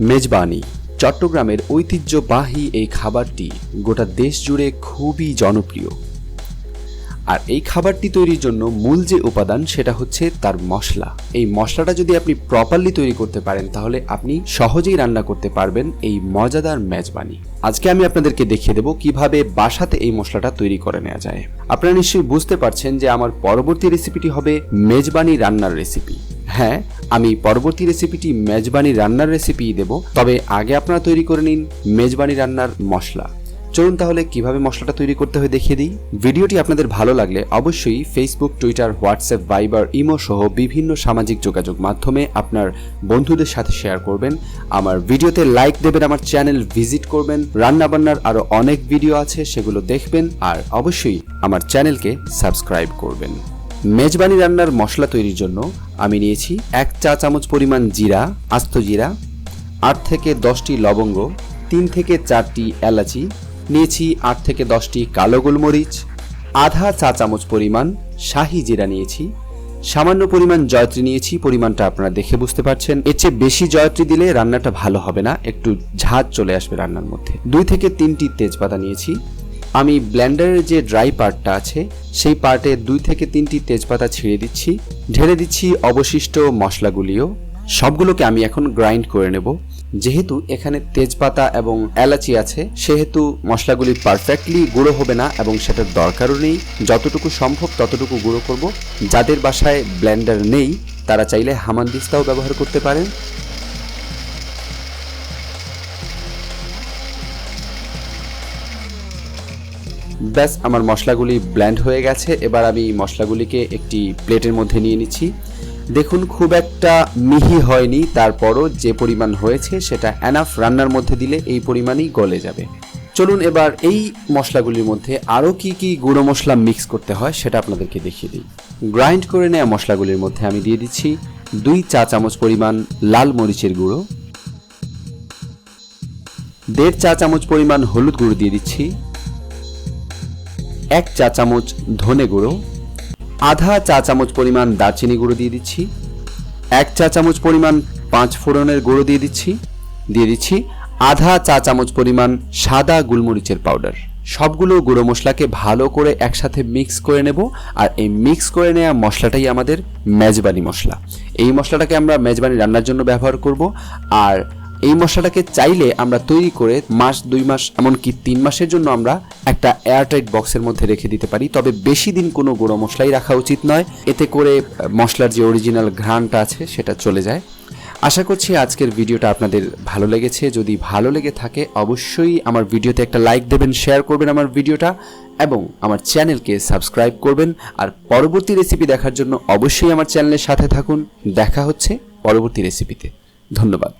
মেজবানি, চট্টগ্রামের ঐতিহ্যবাহী এই খাবারটি গোটা দেশ জুড়ে খুবই জনপ্রিয়। আর এই খাবারটি তৈরির জন্য মূল যে উপাদান সেটা হচ্ছে তার মশলা। এই মশলাটা যদি আপনি প্রপারলি তৈরি করতে পারেন, তাহলে আপনি সহজেই রান্না করতে পারবেন এই মজাদার মেজবানি। আজকে আমি আপনাদেরকে দেখিয়ে দেবো কীভাবে বাসাতে এই মশলাটা তৈরি করে নেওয়া যায়। আপনারা নিশ্চয়ই বুঝতে পারছেন যে আমার পরবর্তী রেসিপিটি হবে মেজবানি রান্নার রেসিপি হ্যাঁ আমি পরবর্তী রেসিপিটি মেজবানি রান্নার রেসিপি দেব। তবে আগে আপনারা তৈরি করে নিন মেজবানি রান্নার মশলা। চলুন তাহলে কীভাবে মশলাটা তৈরি করতে হয় দেখিয়ে দিই। ভিডিওটি আপনাদের ভালো লাগলে অবশ্যই Facebook Twitter WhatsApp Viber imo সহ বিভিন্ন সামাজিক যোগাযোগ মাধ্যমে আপনার বন্ধুদের সাথে শেয়ার করবেন। আমার ভিডিওতে লাইক দেবেন, আমার চ্যানেল ভিজিট করবেন। রান্না বান্নার আরও অনেক ভিডিও আছে, সেগুলো দেখবেন। আর অবশ্যই আমার চ্যানেলকে সাবস্ক্রাইব করবেন। মেজবানি রান্নার মশলা তৈরির জন্য আমি নিয়েছি এক চা চামচ পরিমাণ জিরা, আস্ত জিরা, আট থেকে দশটি লবঙ্গ, তিন থেকে চারটি এলাচি, নিয়েছি আট থেকে দশটি কালো গোলমরিচ, আধা চা চামচ পরিমাণ শাহি জিরা নিয়েছি, সামান্য পরিমাণ জয়ত্রী নিয়েছি, পরিমাণটা আপনারা দেখে বুঝতে পারছেন। এর চেয়ে বেশি জয়ত্রী দিলে রান্নাটা ভালো হবে না, একটু ঝাঁজ চলে আসবে রান্নার মধ্যে। দুই থেকে তিনটি তেজপাতা নিয়েছি আমি ব্লেন্ডারের যে ড্রাই পার্টটা আছে, সেই পার্টে দুই থেকে তিনটি তেজপাতা ছিঁড়ে দিচ্ছি, ঢেলে দিচ্ছি অবশিষ্ট মশলাগুলিও। সবগুলোকে আমি এখন গ্রাইন্ড করে নেব। যেহেতু এখানে তেজপাতা এবং এলাচি আছে, সেহেতু মশলাগুলি পারফেক্টলি গুঁড়ো হবে না এবং সেটার দরকারও নেই। যতটুকু সম্ভব ততটুকু গুঁড়ো করব। যাদের বাসায় ব্লেন্ডার নেই, তারা চাইলে হামানদিস্তাও ব্যবহার করতে পারেন। ব্যাস, আমার মশলাগুলি ব্ল্যান্ড হয়ে গেছে। এবার আমি মশলাগুলিকে একটি প্লেটের মধ্যে নিয়ে নিচ্ছি। দেখুন, খুব একটা মিহি হয়নি, তারপরও যে পরিমাণ হয়েছে সেটা অ্যানাফ রান্নার মধ্যে দিলে এই পরিমাণই গলে যাবে। চলুন এবার এই মশলাগুলির মধ্যে আরও কি কি গুঁড়ো মশলা মিক্স করতে হয় সেটা আপনাদেরকে দেখিয়ে দিই। গ্রাইন্ড করে নেওয়া মশলাগুলির মধ্যে আমি দিয়ে দিচ্ছি দুই চা চামচ পরিমাণ লাল মরিচের গুঁড়ো। দেড় চা চামচ পরিমাণ হলুদ গুঁড়ো দিয়ে দিচ্ছি। এক চা চামচ ধনে গুঁড়ো, আধা চা চামচ পরিমাণ দারচিনি গুঁড়ো দিয়ে দিচ্ছি, এক চা চামচ পরিমাণ পাঁচ ফোড়নের গুঁড়ো দিয়ে দিচ্ছি দিয়ে দিচ্ছি আধা চা চামচ পরিমাণ সাদা গোলমরিচের পাউডার। সবগুলো গুঁড়ো মশলাকে ভালো করে একসাথে মিক্স করে নেব আর এই মিক্স করে নেওয়া মশলাটাই আমাদের মেজবানি মশলা। এই মশলাটাকে আমরা মেজবানি রান্নার জন্য ব্যবহার করব আর এই মশলাটাকে চাইলে আমরা তৈরি করে মাস, দুই মাস, এমনকি তিন মাসের জন্য আমরা একটা এয়ারটাইট বক্সের মধ্যে রেখে দিতে পারি। তবে বেশি দিন কোনো গুঁড়ো মশলাই রাখা উচিত নয়। এতে করে মশলার যে অরিজিনাল ঘ্রাণটা আছে, সেটা চলে যায়। আশা করছি আজকের ভিডিওটা আপনাদের ভালো লেগেছে। যদি ভালো লেগে থাকে, অবশ্যই আমার ভিডিওতে একটা লাইক দেবেন শেয়ার করবেন আমার ভিডিওটা, এবং আমার চ্যানেলকে সাবস্ক্রাইব করবেন। আর পরবর্তী রেসিপি দেখার জন্য অবশ্যই আমার চ্যানেলের সাথে থাকুন। দেখা হচ্ছে পরবর্তী রেসিপিতে ধন্যবাদ।